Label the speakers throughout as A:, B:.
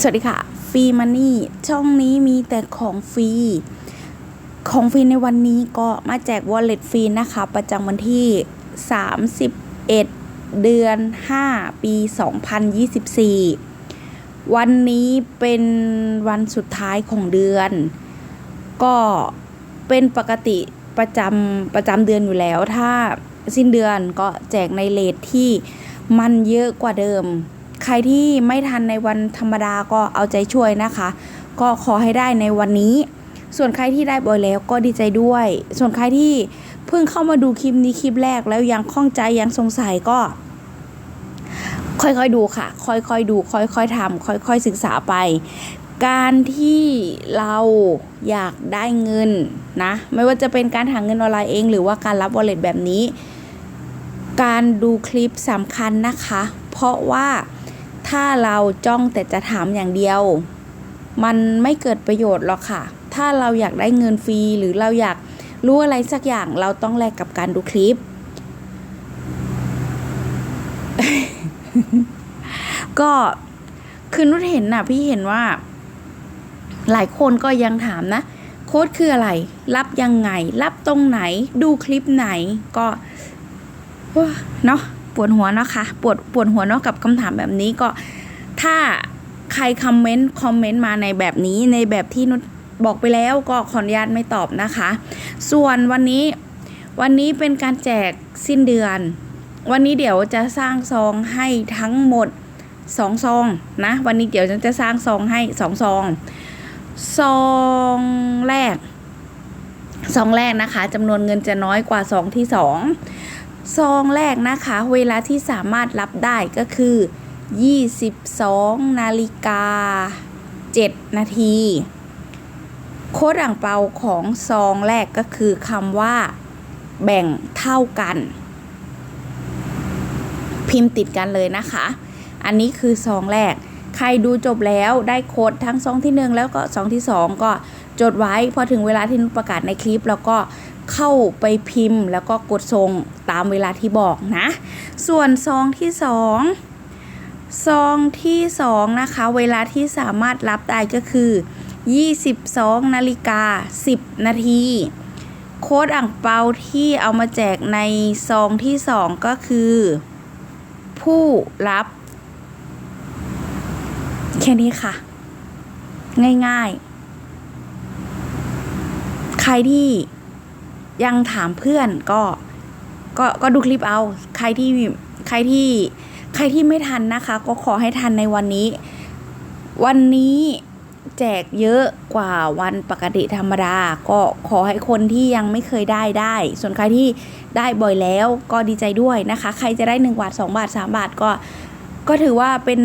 A: สวัสดีค่ะฟรีมันนี่ช่องนี้มีแต่ของฟรี ของฟรีในวันนี้ก็มาแจก Wallet ฟรีนะคะ ประจำวันที่ 31 เดือน 5 ปี 2024 วันนี้เป็นวันสุดท้ายของเดือน ก็เป็นปกติประจำประจำเดือนอยู่แล้ว ถ้าสิ้นเดือนก็แจกในเลทที่มันเยอะกว่าเดิม ใครที่ไม่ทันในวันธรรมดาก็เอาใจช่วยนะคะ ก็ขอให้ได้ในวันนี้ ส่วนใครที่ได้บ่อยแล้วก็ดีใจด้วย ส่วนใครที่เพิ่งเข้ามาดูคลิปนี้คลิปแรกแล้วยังข้องใจยังสงสัยก็ ค่อยๆดูค่ะ ค่อยๆดู ค่อยๆทำค่อยๆศึกษาไป การที่เราอยากได้เงินนะ ไม่ว่าจะเป็นการหาเงินออนไลน์เอง หรือว่าการรับ wallet แบบนี้การดูคลิปสำคัญนะคะ เพราะว่า ถ้าเราจ้องแต่จะถามอย่างเดียว มันไม่เกิดประโยชน์หรอกค่ะ ถ้าเราอยากได้เงินฟรีหรือเราอยากรู้อะไรสักอย่างเราต้องแลกกับการดูคลิป ก็คือนุชเห็นน่ะพี่เห็นว่า หลายคนก็ยังถามนะ โค้ดคืออะไร รับยังไง รับตรงไหน ดูคลิปไหนก็เนาะ ปวดหัวเนาะค่ะปวดปวดหัวเนาะกับคำถามแบบนี้ก็ถ้าใครคอมเมนต์คอมเมนต์มาในแบบนี้ในแบบที่นุชบอกไปแล้วก็ขออนุญาตไม่ตอบนะคะ ส่วนวันนี้วันนี้เป็นการแจกสิ้นเดือน วันนี้เดี๋ยวจะสร้างซองให้ทั้งหมดสองซองนะวันนี้เดี๋ยวฉันจะสร้างซองให้สองซองซองแรกซองแรกนะคะจำนวนเงินจะน้อยกว่าซองที่สอง ซองแรกนะคะ เวลาที่สามารถรับได้ก็คือ 22 นาฬิกา 7 นาที โค้ดอ่างเปาของซองแรกก็คือคำว่า แบ่งเท่ากัน พิมพ์ติดกันเลยนะคะ อันนี้คือซองแรก ใครดูจบแล้วได้โค้ดทั้งซองที่ 1 แล้วก็ซองที่ 2 ก็จดไว้พอถึงเวลาที่นุประกาศในคลิป แล้วก็ เข้าไปพิมพ์ แล้วก็กดส่งตามเวลาที่บอกนะ ส่วนซองที่2ซองที่2นะคะ เวลาที่สามารถรับได้ก็คือ 22นาฬิกา 10 นาทีโค้ดอ่างเปาที่เอามาแจกในซองที่2ก็คือ ผู้รับแค่นี้ค่ะ ง่ายๆ ใครที่ ยังถามเพื่อนก็ก็ก็ดูคลิปเอา ใครที่ใครที่ใครที่ไม่ทันนะคะ ก็ขอให้ทันในวันนี้ วันนี้แจกเยอะกว่าวันปกติธรรมดา ก็ขอให้คนที่ยังไม่เคยได้ได้ ส่วนใครที่ได้บ่อยแล้วก็ดีใจด้วยนะคะ ใครจะได้ 1 บาท 2 บาท 3 บาทก็ ก็ถือว่าเป็น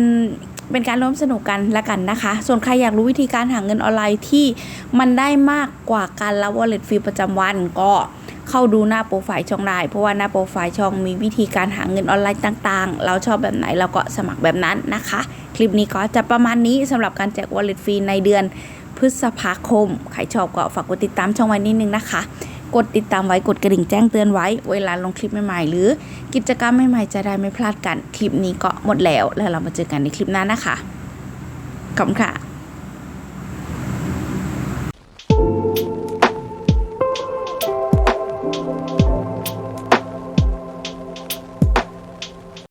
A: เป็นการร่วมสนุกกันละกันนะคะ ส่วนใครอยากรู้วิธีการหาเงินออนไลน์ที่มันได้มากกว่าการรับ wallet ฟรีประจำวันก็เข้าดูหน้าโปรไฟล์ช่องได้ เพราะว่าหน้าโปรไฟล์ช่องมีวิธีการหาเงินออนไลน์ต่างๆ เราชอบแบบไหนเราก็สมัครแบบนั้นนะคะ คลิปนี้ก็จะประมาณนี้สำหรับการแจก wallet ฟรีในเดือนพฤษภาคม ใครชอบก็ฝากกดติดตามช่องไว้นิดนึงนะคะ กดติดตามไว้กดกระดิ่งแจ้งเตือนไว้ เวลาลงคลิปใหม่ๆ หรือกิจกรรมใหม่ๆจะได้ไม่พลาดกัน คลิปนี้ก็หมดแล้ว แล้วเรามาเจอกันในคลิปหน้านะคะขอบคุณค่ะ